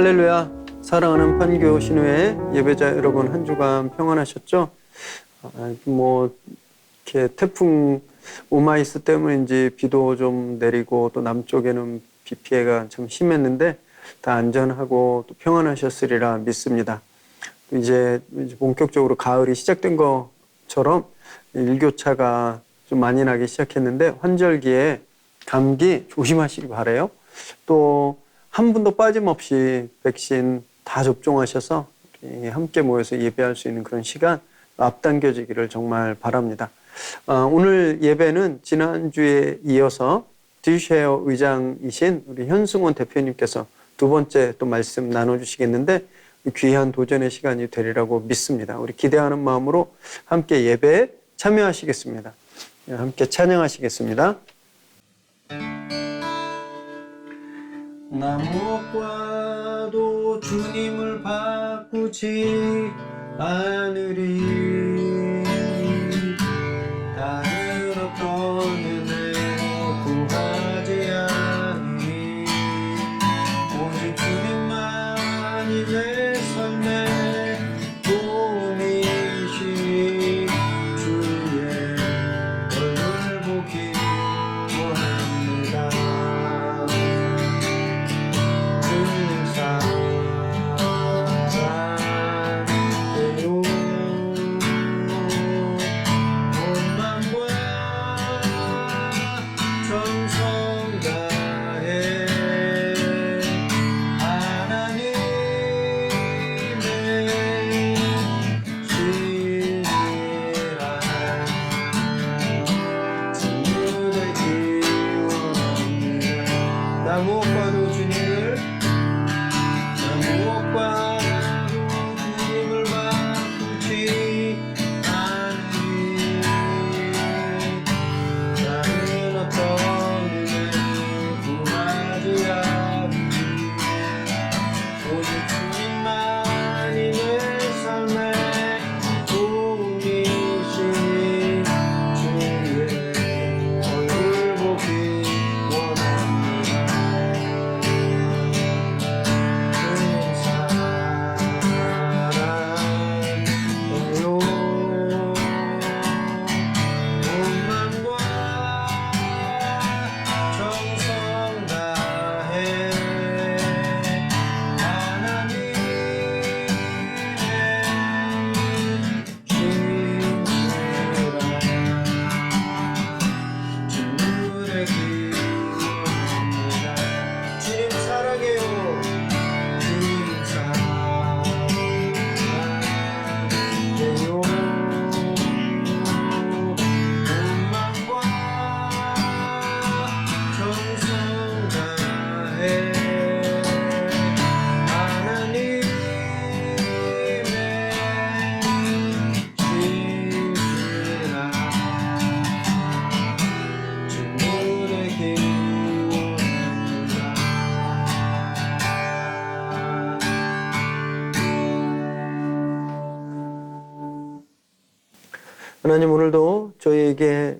할렐루야 사랑하는 판교 신우의 예배자 여러분 한 주간 평안하셨죠? 아, 뭐 이렇게 태풍 오마이스 때문인지 비도 좀 내리고 또 남쪽에는 비 피해가 참 심했는데 다 안전하고 또 평안하셨으리라 믿습니다. 이제 본격적으로 가을이 시작된 것처럼 일교차가 좀 많이 나기 시작했는데 환절기에 감기 조심하시기 바래요. 또 한 분도 빠짐없이 백신 다 접종하셔서 함께 모여서 예배할 수 있는 그런 시간 앞당겨지기를 정말 바랍니다. 아, 오늘 예배는 지난주에 이어서 디쉐어 의장이신 우리 현승원 대표님께서 두 번째 또 말씀 나눠주시겠는데 귀한 도전의 시간이 되리라고 믿습니다. 우리 기대하는 마음으로 함께 예배에 참여하시겠습니다. 함께 찬양하시겠습니다. 나무과도 주님을 바꾸지 않으리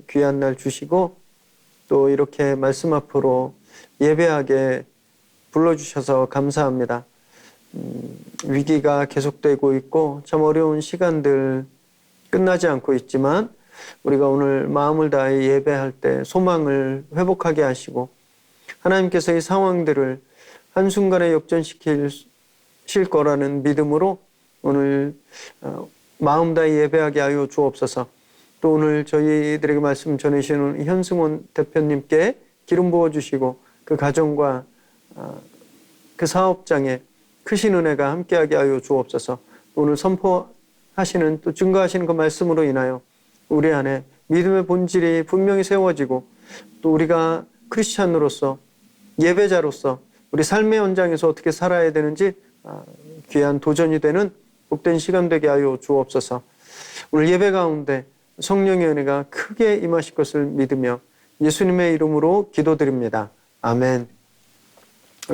귀한 날 주시고 또 이렇게 말씀 앞으로 예배하게 불러주셔서 감사합니다. 음, 위기가 계속되고 있고 참 어려운 시간들 끝나지 않고 있지만 우리가 오늘 마음을 다해 예배할 때 소망을 회복하게 하시고 하나님께서 이 상황들을 한순간에 역전시킬 실 거라는 믿음으로 오늘 어, 마음 다해 예배하게 하여 주옵소서. 또 오늘 저희들에게 말씀 전해주시는 현승원 대표님께 기름 부어 주시고 그 가정과 어, 그 사업장에 크신 은혜가 함께하게 하여 주옵소서. 오늘 선포하시는 또 증거하시는 그 말씀으로 인하여 우리 안에 믿음의 본질이 분명히 세워지고 또 우리가 크리스찬으로서 예배자로서 우리 삶의 현장에서 어떻게 살아야 되는지 아, 귀한 도전이 되는 복된 시간 되게 하여 주옵소서. 오늘 예배 가운데 성령의 은혜가 크게 임하실 것을 믿으며 예수님의 이름으로 기도드립니다. 아멘.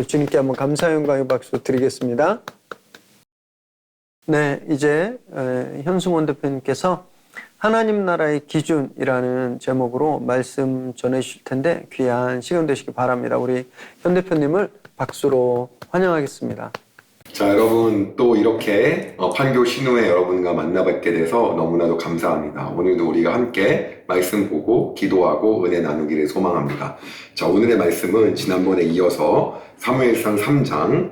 주님께 한번 감사 영광의 박수 드리겠습니다. 네, 이제 에, 현승원 대표님께서 하나님 나라의 기준이라는 제목으로 말씀 전해 주실 텐데 귀한 시간 되시기 바랍니다. 우리 현 대표님을 박수로 환영하겠습니다. 자, 여러분 또 이렇게 어, 판교 신우의 여러분과 만나뵙게 돼서 너무나도 감사합니다. 오늘도 우리가 함께 말씀 보고 기도하고 은혜 나누기를 소망합니다. 자, 오늘의 말씀은 지난번에 이어서 사무엘상 3장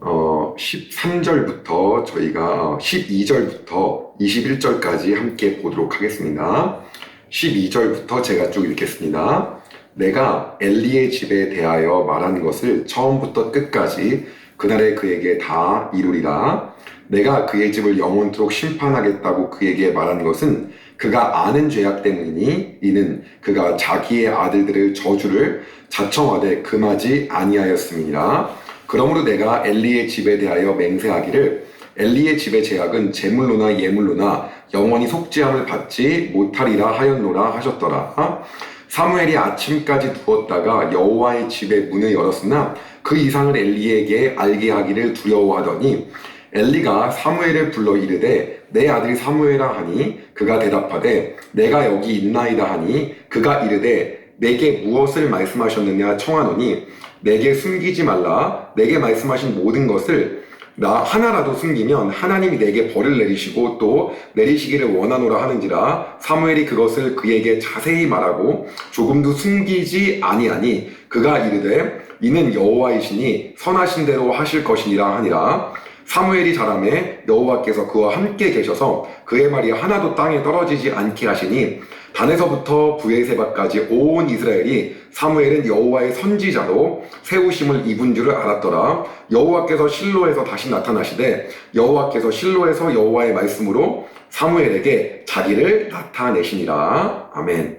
어, 13절부터 저희가 12절부터 21절까지 함께 보도록 하겠습니다. 12절부터 제가 쭉 읽겠습니다. 내가 엘리의 집에 대하여 말한 것을 처음부터 끝까지 그날에 그에게 다 이루리라. 내가 그의 집을 영원토록 심판하겠다고 그에게 말한 것은 그가 아는 죄악 때문이니 이는 그가 자기의 아들들을 저주를 자청하되 금하지 아니하였음이니라. 그러므로 내가 엘리의 집에 대하여 맹세하기를 엘리의 집의 제약은 제물로나 예물로나 영원히 속죄함을 받지 못하리라 하였노라 하셨더라. 사무엘이 아침까지 누웠다가 여호와의 집의 문을 열었으나 그 이상을 엘리에게 알게 하기를 두려워하더니 엘리가 사무엘을 불러 이르되 내 아들이 사무엘아 하니 그가 대답하되 내가 여기 있나이다 하니 그가 이르되 내게 무엇을 말씀하셨느냐 청하노니 내게 숨기지 말라. 내게 말씀하신 모든 것을 나 하나라도 숨기면 하나님이 내게 벌을 내리시고 또 내리시기를 원하노라 하는지라 사무엘이 그것을 그에게 자세히 말하고 조금도 숨기지 아니하니 그가 이르되 이는 여호와이시니 선하신 대로 하실 것이니라 하니라. 사무엘이 자라매 여호와께서 그와 함께 계셔서 그의 말이 하나도 땅에 떨어지지 않게 하시니 단에서부터 부에세바까지 온 이스라엘이 사무엘은 여호와의 선지자로 세우심을 입은 줄을 알았더라. 여호와께서 실로에서 다시 나타나시되 여호와께서 실로에서 여호와의 말씀으로 사무엘에게 자기를 나타내시니라. 아멘.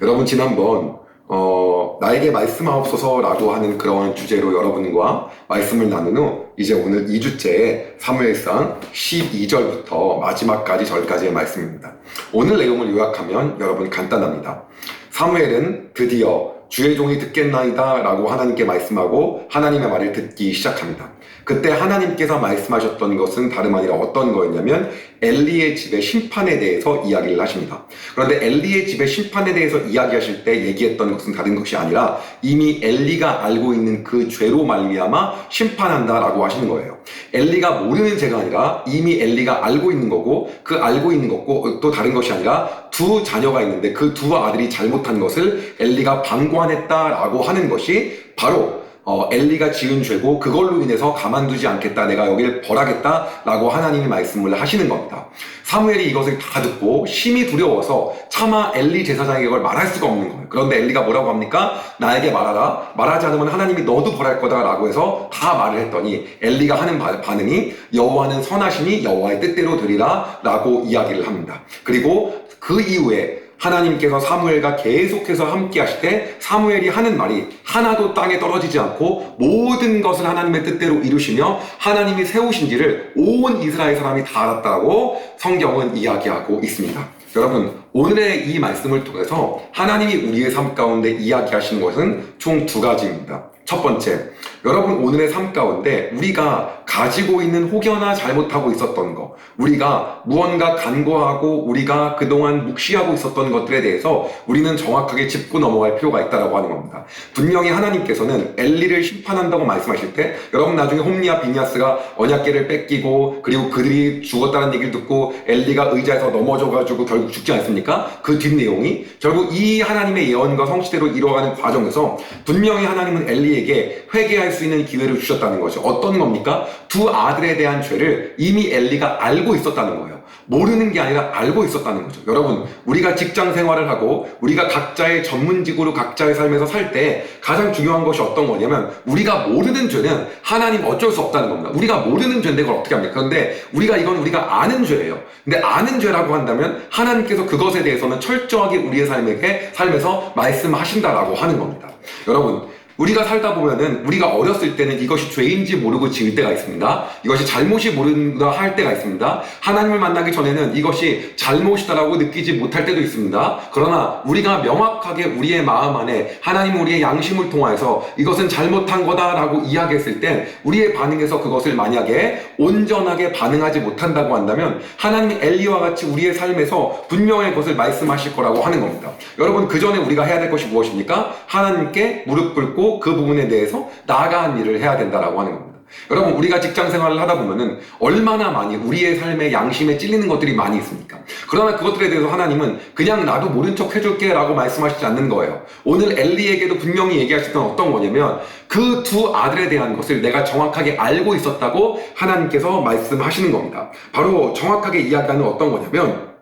여러분 지난번 어, 나에게 말씀하옵소서라고 하는 그러한 주제로 여러분과 말씀을 나눈 후 이제 오늘 2주째의 사무엘상 12절부터 마지막까지 절까지의 말씀입니다. 오늘 내용을 요약하면 여러분 간단합니다. 사무엘은 드디어 주의 종이 듣겠나이다 라고 하나님께 말씀하고 하나님의 말을 듣기 시작합니다. 그때 하나님께서 말씀하셨던 것은 다름 아니라 어떤 거였냐면 엘리의 집의 심판에 대해서 이야기를 하십니다. 그런데 엘리의 집의 심판에 대해서 이야기하실 때 얘기했던 것은 다른 것이 아니라 이미 엘리가 알고 있는 그 죄로 말미암아 심판한다라고 하시는 거예요. 엘리가 모르는 죄가 아니라 이미 엘리가 알고 있는 거고 그 알고 있는 것고 또 다른 것이 아니라 두 자녀가 있는데 그 두 아들이 잘못한 것을 엘리가 방관했다라고 하는 것이 바로 어, 엘리가 지은 죄고 그걸로 인해서 가만두지 않겠다 내가 여기를 벌하겠다라고 하나님이 말씀을 하시는 겁니다. 사무엘이 이것을 다 듣고 심히 두려워서 차마 엘리 제사장에게 그걸 말할 수가 없는 거예요. 그런데 엘리가 뭐라고 합니까? 나에게 말하라. 말하지 않으면 하나님이 너도 벌할 거다라고 해서 다 말을 했더니 엘리가 하는 바- 반응이 여호와는 선하시니 여호와의 뜻대로 되리라라고 이야기를 합니다. 그리고 그 이후에 하나님께서 사무엘과 계속해서 함께 하실 때 사무엘이 하는 말이 하나도 땅에 떨어지지 않고 모든 것을 하나님의 뜻대로 이루시며 하나님이 세우신지를 온 이스라엘 사람이 다 알았다고 성경은 이야기하고 있습니다. 여러분 오늘의 이 말씀을 통해서 하나님이 우리의 삶 가운데 이야기하시는 것은 총 두 가지입니다. 첫 번째, 여러분 오늘의 삶 가운데 우리가 가지고 있는 혹여나 잘못하고 있었던 것, 우리가 무언가 간과하고 우리가 그동안 묵시하고 있었던 것들에 대해서 우리는 정확하게 짚고 넘어갈 필요가 있다고 하는 겁니다. 분명히 하나님께서는 엘리를 심판한다고 말씀하실 때 여러분 나중에 홈리아 비니아스가 언약계를 뺏기고 그리고 그들이 죽었다는 얘기를 듣고 엘리가 의자에서 넘어져 가지고 결국 죽지 않습니까? 그 뒷내용이 결국 이 하나님의 예언과 성취대로 이루어가는 과정에서 분명히 하나님은 엘리에게 회개할 수 있는 기회를 주셨다는 거죠. 어떤 겁니까? 두 아들에 대한 죄를 이미 엘리가 알고 있었다는 거예요. 모르는 게 아니라 알고 있었다는 거죠. 여러분, 우리가 직장 생활을 하고 우리가 각자의 전문직으로 각자의 삶에서 살 때 가장 중요한 것이 어떤 거냐면 우리가 모르는 죄는 하나님 어쩔 수 없다는 겁니다. 우리가 모르는 죄인데 그걸 어떻게 합니까? 그런데 우리가 이건 우리가 아는 죄예요. 근데 아는 죄라고 한다면 하나님께서 그것에 대해서는 철저하게 우리의 삶에게 삶에서 말씀하신다라고 하는 겁니다. 여러분, 우리가 살다 보면은 우리가 어렸을 때는 이것이 죄인지 모르고 지을 때가 있습니다. 이것이 잘못이 모른다 할 때가 있습니다. 하나님을 만나기 전에는 이것이 잘못이다라고 느끼지 못할 때도 있습니다. 그러나 우리가 명확하게 우리의 마음 안에 하나님 우리의 양심을 통하여서 이것은 잘못한 거다라고 이야기했을 때 우리의 반응에서 그것을 만약에 온전하게 반응하지 못한다고 한다면 하나님이 엘리와 같이 우리의 삶에서 분명히 그것을 말씀하실 거라고 하는 겁니다. 여러분 그 전에 우리가 해야 될 것이 무엇입니까? 하나님께 무릎 꿇고 그 부분에 대해서 나아가는 일을 해야 된다라고 하는 겁니다. 여러분 우리가 직장 생활을 하다 보면은 얼마나 많이 우리의 삶에 양심에 찔리는 것들이 많이 있습니까? 그러나 그것들에 대해서 하나님은 그냥 나도 모른 척 해줄게 라고 말씀하시지 않는 거예요. 오늘 엘리에게도 분명히 얘기하실 건 어떤 거냐면 그 두 아들에 대한 것을 내가 정확하게 알고 있었다고 하나님께서 말씀하시는 겁니다. 바로 정확하게 이야기하는 어떤 거냐면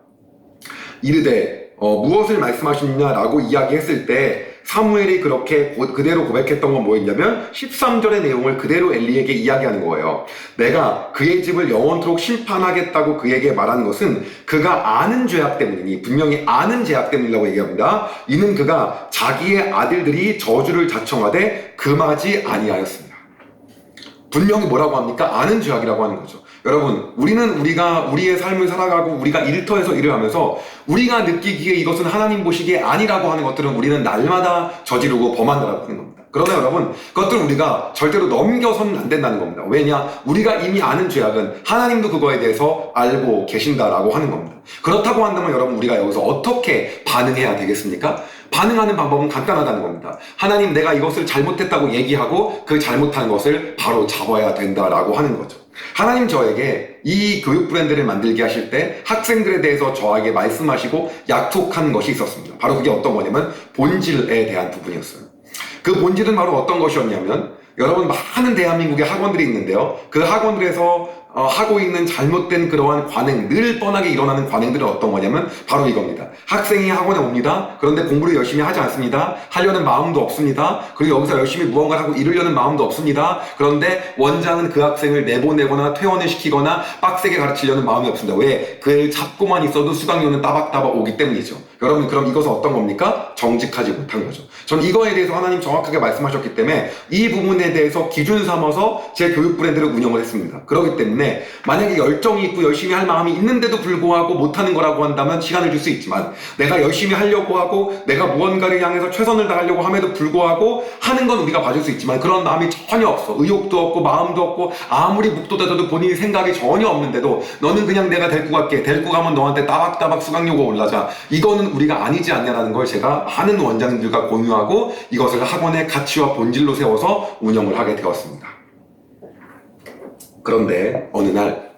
이르되 어, 무엇을 말씀하시느냐라고 이야기했을 때 사무엘이 그렇게 고- 그대로 고백했던 건 뭐였냐면 13절의 내용을 그대로 엘리에게 이야기하는 거예요. 내가 그의 집을 영원토록 심판하겠다고 그에게 말한 것은 그가 아는 죄악 때문이니 분명히 아는 죄악 때문이라고 얘기합니다. 이는 그가 자기의 아들들이 저주를 자청하되 금하지 아니하였습니다. 분명히 뭐라고 합니까? 아는 죄악이라고 하는 거죠. 여러분, 우리는 우리가 우리의 삶을 살아가고 우리가 일터에서 일을 하면서 우리가 느끼기에 이것은 하나님 보시기에 아니라고 하는 것들은 우리는 날마다 저지르고 범한다라고 하는 겁니다. 그러나 여러분, 그것들은 우리가 절대로 넘겨서는 안 된다는 겁니다. 왜냐? 우리가 이미 아는 죄악은 하나님도 그거에 대해서 알고 계신다라고 하는 겁니다. 그렇다고 한다면 여러분, 우리가 여기서 어떻게 반응해야 되겠습니까? 반응하는 방법은 간단하다는 겁니다. 하나님 내가 이것을 잘못했다고 얘기하고 그 잘못한 것을 바로 잡아야 된다라고 하는 거죠. 하나님 저에게 이 교육 브랜드를 만들게 하실 때 학생들에 대해서 저에게 말씀하시고 약속한 것이 있었습니다. 바로 그게 어떤 거냐면 본질에 대한 부분이었어요. 그 본질은 바로 어떤 것이었냐면 여러분 많은 대한민국의 학원들이 있는데요. 그 학원들에서 어, 하고 있는 잘못된 그러한 관행, 늘 뻔하게 일어나는 관행들은 어떤 거냐면 바로 이겁니다. 학생이 학원에 옵니다. 그런데 공부를 열심히 하지 않습니다. 하려는 마음도 없습니다. 그리고 여기서 열심히 무언가를 하고 이루려는 마음도 없습니다. 그런데 원장은 그 학생을 내보내거나 퇴원을 시키거나 빡세게 가르치려는 마음이 없습니다. 왜? 그를 잡고만 있어도 수강료는 따박따박 오기 때문이죠. 여러분 그럼 이것은 어떤 겁니까? 정직하지 못한 거죠. 전 이거에 대해서 하나님 정확하게 말씀하셨기 때문에 이 부분에 대해서 기준 삼아서 제 교육 브랜드를 운영을 했습니다. 그렇기 때문에 만약에 열정이 있고 열심히 할 마음이 있는데도 불구하고 못하는 거라고 한다면 시간을 줄 수 있지만 내가 열심히 하려고 하고 내가 무언가를 향해서 최선을 다하려고 함에도 불구하고 하는 건 우리가 봐줄 수 있지만 그런 마음이 전혀 없어. 의욕도 없고 마음도 없고 아무리 묵도다져도 본인이 생각이 전혀 없는데도 너는 그냥 내가 데리고 갈게. 데리고 가면 너한테 따박따박 수강료가 올라자. 이거는 우리가 아니지 않냐라는 걸 제가 많은 원장님들과 공유하고 이것을 학원의 가치와 본질로 세워서 운영을 하게 되었습니다. 그런데 어느 날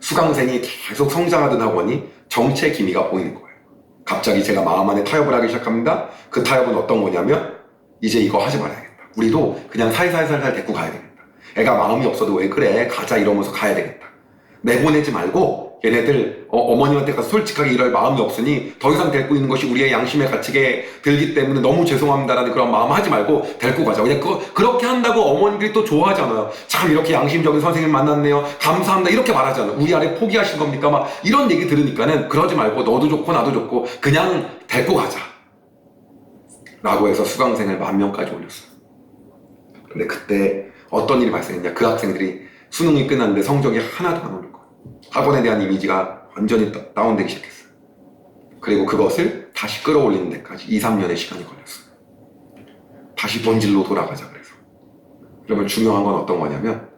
수강생이 계속 성장하던 학원이 정체 기미가 보이는 거예요. 갑자기 제가 마음 안에 타협을 하기 시작합니다. 그 타협은 어떤 거냐면 이제 이거 하지 말아야겠다. 우리도 그냥 살살살살 데리고 가야 되겠다. 애가 마음이 없어도 왜 그래 가자 이러면서 가야 되겠다. 내보내지 말고 얘네들 어, 머님한테 가서 솔직하게 이럴 마음이 없으니 더 이상 데리고 있는 것이 우리의 양심의 가치에 들기 때문에 너무 죄송합니다라는 그런 마음 하지 말고 데리고 가자. 그냥 그, 그렇게 한다고 어머니들이 또 좋아하잖아요. 참 이렇게 양심적인 선생님 만났네요. 감사합니다. 이렇게 말하잖아요. 우리 아래 포기하신 겁니까? 막 이런 얘기 들으니까는 그러지 말고 너도 좋고 나도 좋고 그냥 데리고 가자. 라고 해서 수강생을 만 명까지 올렸어요. 근데 그때 어떤 일이 발생했냐? 그 학생들이 수능이 끝났는데 성적이 하나도 안 거예요. 학원에 대한 이미지가 완전히 다- 다운되기 시작했어요. 그리고 그것을 다시 끌어올리는 데까지 2, 3년의 시간이 걸렸어요. 다시 본질로 돌아가자 그래서. 그러면 중요한 건 어떤 거냐면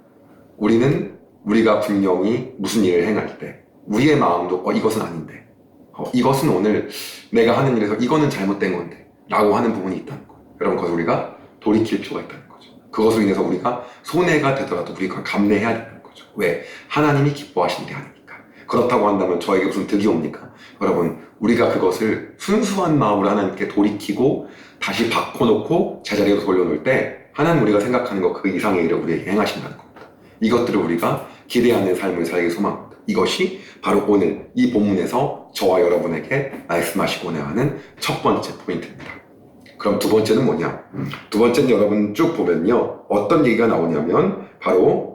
우리는 우리가 분명히 무슨 일을 행할 때 우리의 마음도 어 이것은 아닌데 어, 이것은 오늘 내가 하는 일에서 이거는 잘못된 건데 라고 하는 부분이 있다는 거예요. 여러분 그것을 우리가 돌이킬 필요가 있다는 거죠. 그것으로 인해서 우리가 손해가 되더라도 우리가 감내해야 되는 거죠. 왜? 하나님이 기뻐하시는 게 아니니까. 그렇다고 한다면 저에게 무슨 득이 옵니까? 여러분 우리가 그것을 순수한 마음으로 하나님께 돌이키고 다시 바꿔놓고 제자리로 돌려놓을 때 하나님 우리가 생각하는 것 그 이상의 일을 우리에게 행하신다는 겁니다. 이것들을 우리가 기대하는 삶을 살기 소망합니다. 이것이 바로 오늘 이 본문에서 저와 여러분에게 말씀하시고자 하는 첫 번째 포인트입니다. 그럼 두 번째는 뭐냐? 두 번째는 여러분 쭉 보면요. 어떤 얘기가 나오냐면 바로 어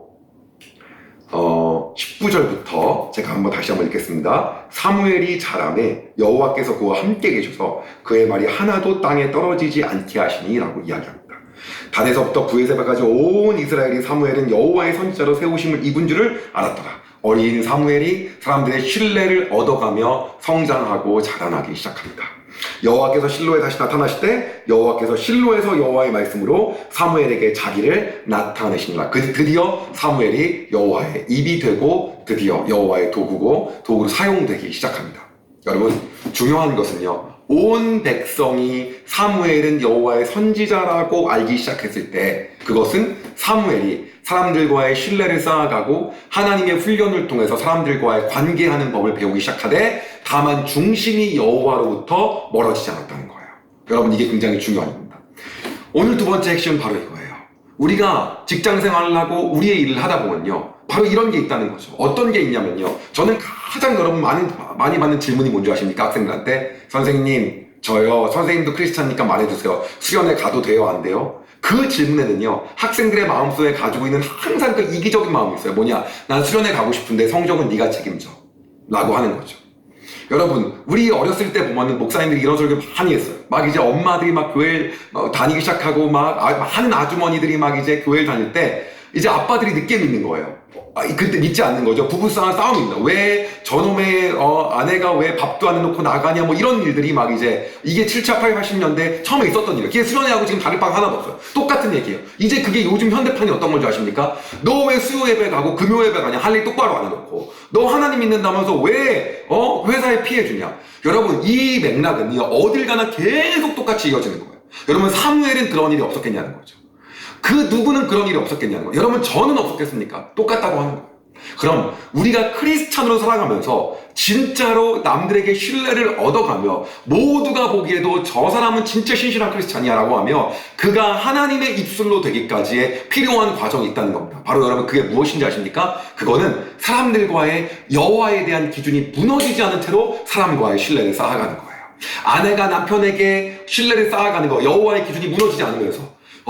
19절부터 제가 한번 다시 한번 읽겠습니다. 사무엘이 자라매 여호와께서 그와 함께 계셔서 그의 말이 하나도 땅에 떨어지지 않게 하시니라고 이야기합니다. 단에서부터 부에세바까지 온 이스라엘이 사무엘은 여호와의 선지자로 세우심을 입은 줄을 알았더라. 어린 사무엘이 사람들의 신뢰를 얻어가며 성장하고 자라나기 시작합니다. 여호와께서 실로에 다시 나타나실 때 여호와께서 실로에서 여호와의 말씀으로 사무엘에게 자기를 나타내시니라. 그 드디어 사무엘이 여호와의 입이 되고 드디어 여호와의 도구고 도구로 사용되기 시작합니다. 여러분 중요한 것은요 온 백성이 사무엘은 여호와의 선지자라고 알기 시작했을 때 그것은 사무엘이 사람들과의 신뢰를 쌓아가고 하나님의 훈련을 통해서 사람들과의 관계하는 법을 배우기 시작하되 다만 중심이 여호와로부터 멀어지지 않았다는 거예요. 여러분 이게 굉장히 중요한 겁니다. 오늘 두 번째 핵심은 바로 이거예요. 우리가 직장 생활을 하고 우리의 일을 하다 보면요. 바로 이런 게 있다는 거죠. 어떤 게 있냐면요. 저는 가장 여러분 많이, 많이 받는 질문이 뭔지 아십니까? 학생들한테. 선생님, 저요. 선생님도 크리스찬이니까 말해주세요. 수련회 가도 돼요? 안 돼요? 그 질문에는요. 학생들의 마음속에 가지고 있는 항상 그 이기적인 마음이 있어요. 뭐냐. 난 수련회 가고 싶은데 성적은 네가 책임져. 라고 하는 거죠. 여러분, 우리 어렸을 때 보면은 목사님들이 이런 소리를 많이 했어요. 막 이제 엄마들이 막 교회를 어, 다니기 시작하고 막 아- 하는 아주머니들이 막 이제 교회를 다닐 때 이제 아빠들이 늦게 믿는 거예요. 아, 그때 믿지 않는 거죠. 부부싸움 싸움입니다. 왜 저놈의 어, 아내가 왜 밥도 안 해놓고 나가냐 뭐 이런 일들이 막 이제 이게 7, 8, 80년대 처음에 있었던 일이에요. 그게 수련회하고 지금 다를 바가 하나도 없어요. 똑같은 얘기예요. 이제 그게 요즘 현대판이 어떤 건지 아십니까? 너 왜 수요 예배 가고 금요 예배 가냐? 할 일 똑바로 안 해놓고 너 하나님 믿는다면서 왜 어? 회사에 피해 주냐? 여러분 이 맥락은 어딜 가나 계속 똑같이 이어지는 거예요. 여러분 사무엘은 그런 일이 없었겠냐는 거죠. 그 누구는 그런 일이 없었겠냐는 거예요. 여러분 저는 없었겠습니까? 똑같다고 하는 거예요. 그럼 우리가 크리스찬으로 살아가면서 진짜로 남들에게 신뢰를 얻어가며 모두가 보기에도 저 사람은 진짜 신실한 크리스찬이야라고 하며 그가 하나님의 입술로 되기까지의 필요한 과정이 있다는 겁니다. 바로 여러분 그게 무엇인지 아십니까? 그거는 사람들과의 여호와에 대한 기준이 무너지지 않은 채로 사람과의 신뢰를 쌓아가는 거예요. 아내가 남편에게 신뢰를 쌓아가는 거 여호와의 기준이 무너지지 않으면서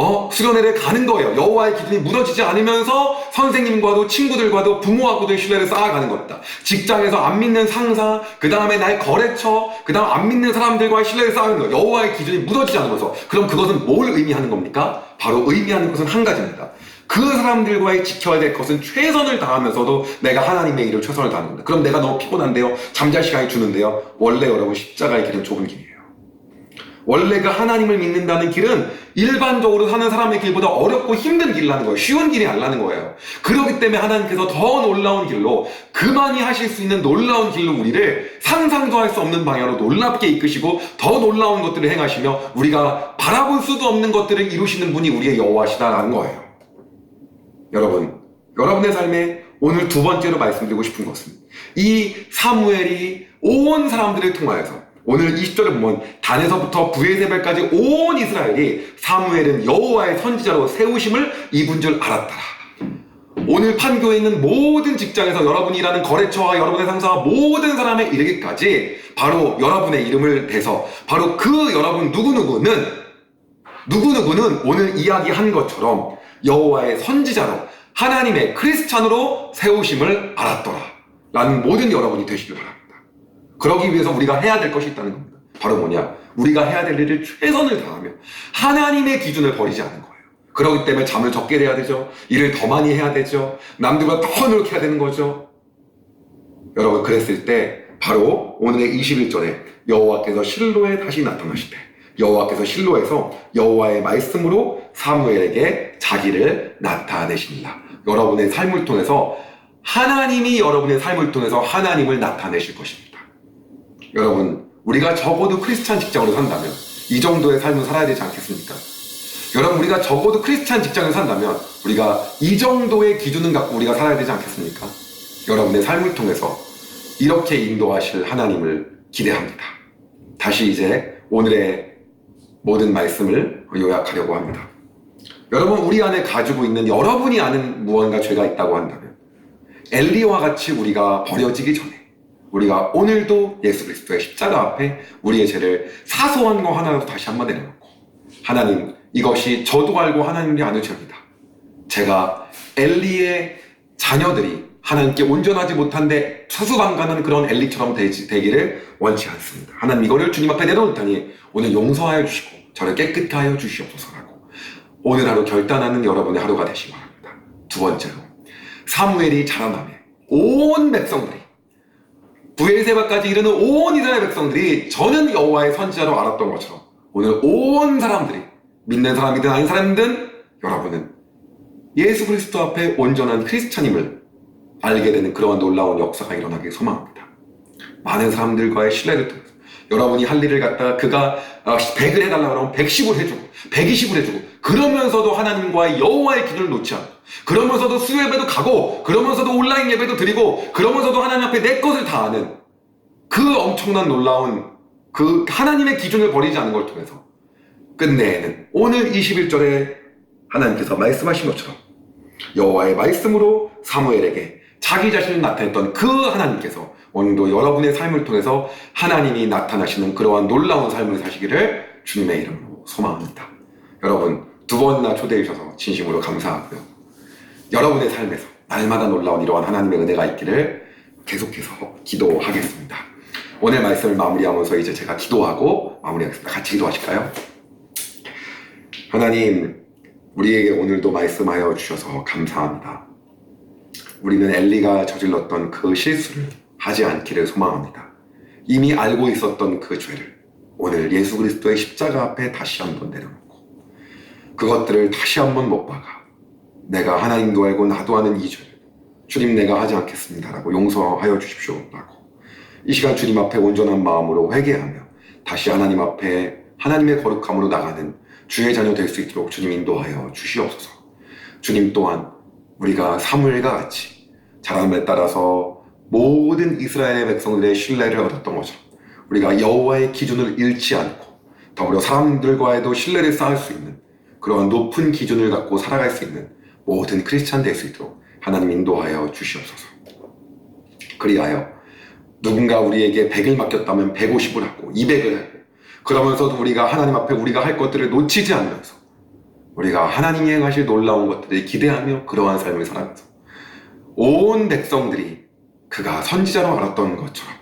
어, 수련회를 가는 거예요. 여호와의 기준이 무너지지 않으면서 선생님과도 친구들과도 부모하고도 신뢰를 쌓아가는 겁니다. 직장에서 안 믿는 상사, 그 다음에 나의 거래처, 그 다음 안 믿는 사람들과의 신뢰를 쌓는 거예요. 여호와의 기준이 무너지지 않으면서. 그럼 그것은 뭘 의미하는 겁니까? 바로 의미하는 것은 한 가지입니다. 그 사람들과의 지켜야 될 것은 최선을 다하면서도 내가 하나님의 일을 최선을 다하는 겁니다. 그럼 내가 너무 피곤한데요? 잠잘 시간이 주는데요? 원래 여러분 십자가의 길은 좁은 길이에요. 원래 그 하나님을 믿는다는 길은 일반적으로 사는 사람의 길보다 어렵고 힘든 길이라는 거예요. 쉬운 길이 아니라는 거예요. 그렇기 때문에 하나님께서 더 놀라운 길로 그만이 하실 수 있는 놀라운 길로 우리를 상상도 할 수 없는 방향으로 놀랍게 이끄시고 더 놀라운 것들을 행하시며 우리가 바라볼 수도 없는 것들을 이루시는 분이 우리의 여호와시다라는 거예요. 여러분, 여러분의 삶에 오늘 두 번째로 말씀드리고 싶은 것은 이 사무엘이 온 사람들을 통하여서 오늘 20절에 보면 단에서부터 부에세벨까지 온 이스라엘이 사무엘은 여호와의 선지자로 세우심을 입은 줄 알았더라. 오늘 판교에 있는 모든 직장에서 여러분이 일하는 거래처와 여러분의 상사와 모든 사람에 이르기까지 바로 여러분의 이름을 대서 바로 그 여러분 누구누구는 누구누구는 오늘 이야기한 것처럼 여호와의 선지자로 하나님의 크리스찬으로 세우심을 알았더라. 라는 모든 여러분이 되시길 바랍니다. 그러기 위해서 우리가 해야 될 것이 있다는 겁니다. 바로 뭐냐? 우리가 해야 될 일을 최선을 다하며 하나님의 기준을 버리지 않는 거예요. 그렇기 때문에 잠을 적게 자야 되죠. 일을 더 많이 해야 되죠. 남들보다 더 노력해야 되는 거죠. 여러분 그랬을 때 바로 오늘의 21절에 여호와께서 실로에 다시 나타나실 때 여호와께서 실로에서 여호와의 말씀으로 사무엘에게 자기를 나타내십니다. 여러분의 삶을 통해서 하나님이 여러분의 삶을 통해서 하나님을 나타내실 것입니다. 여러분, 우리가 적어도 크리스찬 직장으로 산다면 이 정도의 삶을 살아야 되지 않겠습니까? 여러분, 우리가 적어도 크리스찬 직장을 산다면 우리가 이 정도의 기준은 갖고 우리가 살아야 되지 않겠습니까? 여러분의 삶을 통해서 이렇게 인도하실 하나님을 기대합니다. 다시 이제 오늘의 모든 말씀을 요약하려고 합니다. 여러분, 우리 안에 가지고 있는 여러분이 아는 무언가 죄가 있다고 한다면 엘리와 같이 우리가 버려지기 전에 우리가 오늘도 예수 그리스도의 십자가 앞에 우리의 죄를 사소한 거 하나라도 다시 한번 내려놓고 하나님 이것이 저도 알고 하나님이 아는 죄입니다. 제가 엘리의 자녀들이 하나님께 온전하지 못한데 수수방관한 그런 엘리처럼 되지, 되기를 원치 않습니다. 하나님 이거를 주님 앞에 내려놓을 테니 오늘 용서하여 주시고 저를 깨끗게 하여 주시옵소서라고 오늘 하루 결단하는 여러분의 하루가 되시기 바랍니다. 두 번째로 사무엘이 자라남에 온 백성들이 부엘세바까지 이르는 온 이스라엘 백성들이 저는 여호와의 선지자로 알았던 것처럼 오늘 온 사람들이 믿는 사람이든 아닌 사람이든 여러분은 예수 그리스도 앞에 온전한 크리스찬임을 알게 되는 그러한 놀라운 역사가 일어나길 소망합니다. 많은 사람들과의 신뢰를 통해서 여러분이 할 일을 갖다가 그가 100을 해달라 그러면 110을 해주고 120을 해주고 그러면서도 하나님과의 여호와의 기준을 놓지 않고 그러면서도 수요 예배도 가고 그러면서도 온라인 예배도 드리고 그러면서도 하나님 앞에 내 것을 다하는 그 엄청난 놀라운 그 하나님의 기준을 버리지 않은 걸 통해서 끝내는 오늘 21절에 하나님께서 말씀하신 것처럼 여호와의 말씀으로 사무엘에게 자기 자신을 나타냈던 그 하나님께서 오늘도 여러분의 삶을 통해서 하나님이 나타나시는 그러한 놀라운 삶을 사시기를 주님의 이름으로 소망합니다. 여러분 두 번이나 초대해 주셔서 진심으로 감사하고요. 여러분의 삶에서 날마다 놀라운 이러한 하나님의 은혜가 있기를 계속해서 기도하겠습니다. 오늘 말씀을 마무리하면서 이제 제가 기도하고 마무리하겠습니다. 같이 기도하실까요? 하나님, 우리에게 오늘도 말씀하여 주셔서 감사합니다. 우리는 엘리가 저질렀던 그 실수를 하지 않기를 소망합니다. 이미 알고 있었던 그 죄를 오늘 예수 그리스도의 십자가 앞에 다시 한번 내려놓고 그것들을 다시 한번 못 박아 내가 하나님도 알고 나도 아는 이 죄를 주님 내가 하지 않겠습니다라고 용서하여 주십시오 라고. 이 시간 주님 앞에 온전한 마음으로 회개하며 다시 하나님 앞에 하나님의 거룩함으로 나가는 주의 자녀 될 수 있도록 주님 인도하여 주시옵소서. 주님 또한 우리가 사무엘과 같이 자람에 따라서 모든 이스라엘의 백성들의 신뢰를 얻었던 것처럼 우리가 여호와의 기준을 잃지 않고 더불어 사람들과에도 신뢰를 쌓을 수 있는 그러한 높은 기준을 갖고 살아갈 수 있는 모든 크리스찬 될 수 있도록 하나님 인도하여 주시옵소서. 그리하여 누군가 우리에게 100을 맡겼다면 150을 하고 200을 하고 그러면서도 우리가 하나님 앞에 우리가 할 것들을 놓치지 않으면서 우리가 하나님이 행하실 놀라운 것들을 기대하며 그러한 삶을 살아가면서 온 백성들이 그가 선지자로 알았던 것처럼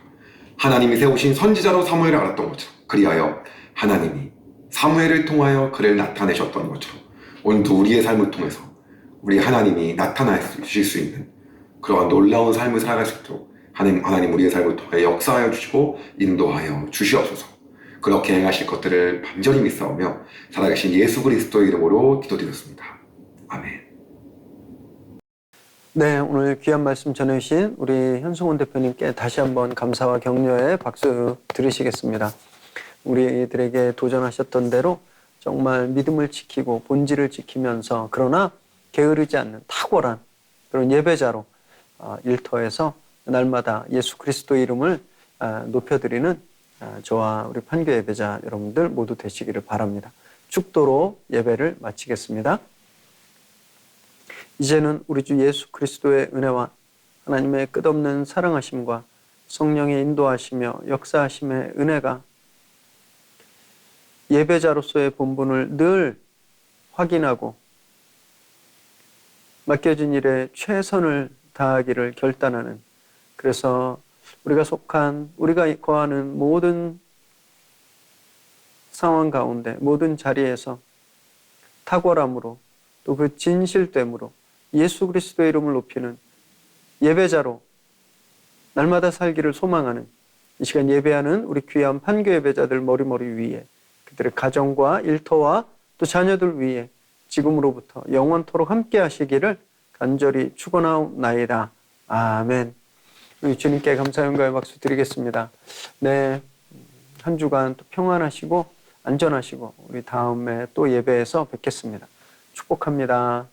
하나님이 세우신 선지자로 사무엘을 알았던 것처럼 그리하여 하나님이 사무엘을 통하여 그를 나타내셨던 것처럼 오늘도 우리의 삶을 통해서 우리 하나님이 나타나실 수 있는 그러한 놀라운 삶을 살아갈 수 있도록 하나님, 하나님 우리의 삶을 통해 역사하여 주시고 인도하여 주시옵소서. 그렇게 행하실 것들을 반절히 믿사오며 살아계신 예수 그리스도의 이름으로 기도드렸습니다. 아멘. 네, 오늘 귀한 말씀 전해주신 우리 현승훈 대표님께 다시 한번 감사와 격려의 박수 들으시겠습니다. 우리들에게 도전하셨던 대로 정말 믿음을 지키고 본질을 지키면서 그러나 게으르지 않는 탁월한 그런 예배자로 어, 일터에서 날마다 예수 그리스도의 이름을 아, 높여드리는 아, 저와 우리 판교 예배자 여러분들 모두 되시기를 바랍니다. 축도로 예배를 마치겠습니다. 이제는 우리 주 예수 그리스도의 은혜와 하나님의 끝없는 사랑하심과 성령의 인도하시며 역사하심의 은혜가 예배자로서의 본분을 늘 확인하고 맡겨진 일에 최선을 다하기를 결단하는 그래서 우리가 속한 우리가 거하는 모든 상황 가운데 모든 자리에서 탁월함으로 또 그 진실됨으로 예수 그리스도의 이름을 높이는 예배자로 날마다 살기를 소망하는 이 시간 예배하는 우리 귀한 판교 예배자들 머리머리 위에 그들의 가정과 일터와 또 자녀들 위에 지금으로부터 영원토록 함께 하시기를 간절히 축원하옵나이다. 아멘. 우리 주님께 감사 영광의 박수 드리겠습니다. 네. 한 주간 또 평안하시고 안전하시고 우리 다음에 또 예배에서 뵙겠습니다. 축복합니다.